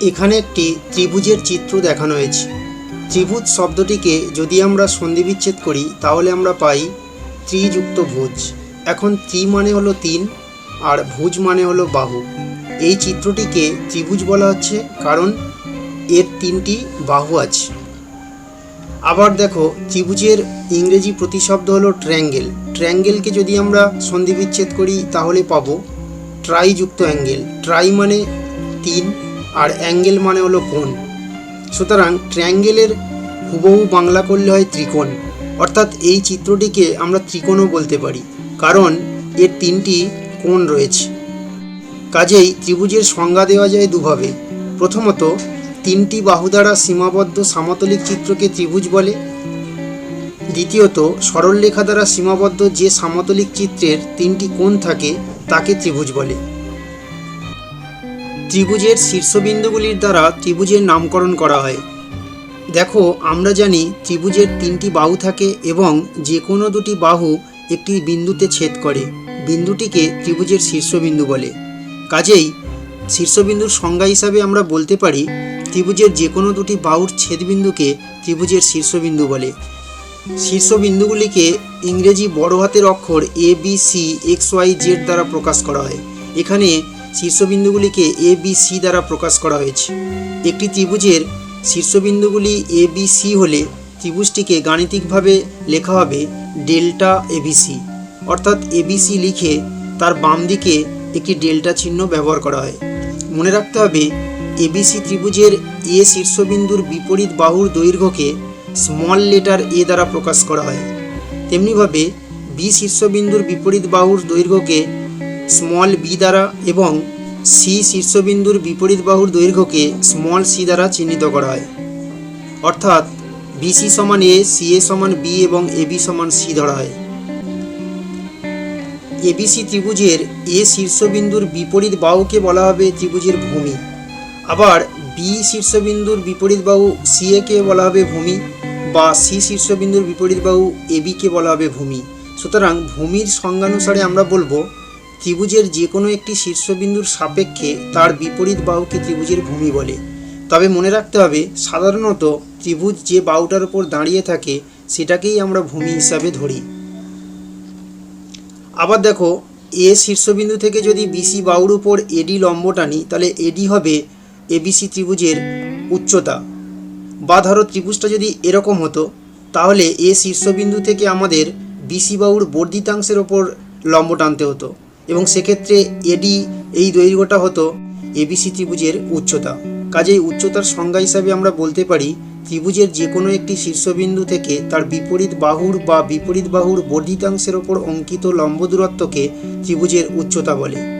এখানে একটি ত্রিভুজের চিত্র দেখানো হয়েছে। ত্রিভুজ শব্দটিকে যদি আমরা সন্ধিবিচ্ছেদ করি, তাহলে আমরা পাই ত্রিযুক্ত ভুজ। এখন ত্রি মানে হলো তিন, আর ভুজ মানে হলো বাহু। এই চিত্রটিকে ত্রিভুজ বলা হচ্ছে, কারণ এর তিনটি বাহু আছে। আবার দেখো, ত্রিভুজের ইংরেজি প্রতিশব্দ হলো ট্রায়াঙ্গেল ট্রায়াঙ্গেলকে যদি আমরা সন্ধিবিচ্ছেদ করি, তাহলে পাবো ট্রাইযুক্ত অ্যাঙ্গেল। ট্রাই মানে তিন আর অ্যাঙ্গেল মানে হলো কোণ। সুতরাং ট্রায়াঙ্গেলের হুবহু বাংলা করলে হয় ত্রিকোণ। অর্থাৎ এই চিত্রটিকে আমরা ত্রিকোণও বলতে পারি, কারণ এর তিনটি কোণ রয়েছে। কাজেই ত্রিভুজের সংজ্ঞা দেওয়া যায় দুভাবে। প্রথমত, তিনটি বাহু দ্বারা সীমাবদ্ধ সামতলিক চিত্রকে ত্রিভুজ বলে। দ্বিতীয়ত, সরলরেখা দ্বারা সীমাবদ্ধ যে সামতলিক চিত্রের তিনটি কোণ থাকে, তাকে ত্রিভুজ বলে। ত্রিভুজের শীর্ষবিন্দুগুলির দ্বারা ত্রিভুজের নামকরণ করা হয়। দেখো, আমরা জানি ত্রিভুজের তিনটি বাহু থাকে এবং যে কোনো দুটি বাহু একটি বিন্দুতে ছেদ করে। বিন্দুটিকে ত্রিভুজের শীর্ষবিন্দু বলে। কাজেই শীর্ষবিন্দুর সংজ্ঞা হিসাবে আমরা বলতে পারি, ত্রিভুজের যে কোনো দুটি বাহুর ছেদবিন্দুকে ত্রিভুজের শীর্ষবিন্দু বলে। শীর্ষবিন্দুগুলিকে ইংরেজি বড় হাতের অক্ষর A B C X Y Z দ্বারা প্রকাশ করা হয়। এখানে শীর্ষবিন্দুগুলিকে এ বি সি দ্বারা প্রকাশ করা হয়েছে। একটি ত্রিভুজের শীর্ষবিন্দুগুলি এ বি সি হলে ত্রিভুজটিকে গাণিতিকভাবে লেখা হবে ডেল্টা এবিসি অর্থাৎ এবিসি লিখে তার বাম দিকে একটি ডেল্টা চিহ্ন ব্যবহার করা হয়। মনে রাখতে হবে এবিসি ত্রিভুজের এ শীর্ষবিন্দুর বিপরীত বাহুর দৈর্ঘ্যকে স্মল লেটার এ দ্বারা প্রকাশ করা হয়। তেমনিভাবে বি শীর্ষবিন্দুর বিপরীত বাহুর দৈর্ঘ্যকে স্মল বি দ্বারা এবং সি শীর্ষবিন্দুর বিপরীত বাহুর দৈর্ঘ্যকে স্মল সি দ্বারা চিহ্নিত করা হয়। অর্থাৎ বিসি সমান এ, সি এ সমান বি এবং এবি সমান সি ধরা হয়। এবিসি ত্রিভুজের এ শীর্ষবিন্দুর বিপরীত বাহুকে বলা হবে ত্রিভুজের ভূমি। আবার বি শীর্ষবিন্দুর বিপরীত বাহু সি একে বলা হবে ভূমি বা সি শীর্ষবিন্দুর বিপরীত বাহু এবিকে বলা হবে ভূমি। সুতরাং ভূমির সংজ্ঞানুসারে আমরা বলব ত্রিভুজের যে কোনো একটি শীর্ষবিন্দুর সাপেক্ষে তার বিপরীত বাহুকে ত্রিভুজের ভূমি বলে। তবে মনে রাখতে হবে, সাধারণত ত্রিভুজ যে বাহুটার উপর দাঁড়িয়ে থাকে, সেটাকেই আমরা ভূমি হিসাবে ধরি। আবার দেখো, এ শীর্ষবিন্দু থেকে যদি বিসি বাহুর উপর এডি লম্ব টানি, তাহলে এডি হবে এবিসি ত্রিভুজের উচ্চতা। বা ধরো ত্রিভুজটা যদি এরকম হতো, তাহলে এ শীর্ষবিন্দু থেকে আমাদের বিসি বাহুর বর্ধিতাংশের ওপর লম্ব টানতে হতো। এবং সেক্ষেত্রে এডি, এই দৈর্ঘ্যটা হতো এবিসি ত্রিভুজের উচ্চতা। কাজেই উচ্চতার সংজ্ঞা হিসাবে আমরা বলতে পারি, ত্রিভুজের যে কোনো একটি শীর্ষবিন্দু থেকে তার বিপরীত বাহুর বা বিপরীত বাহুর বর্ধিতাংশের ওপর অঙ্কিত লম্ব দূরত্বকে ত্রিভুজের উচ্চতা বলে।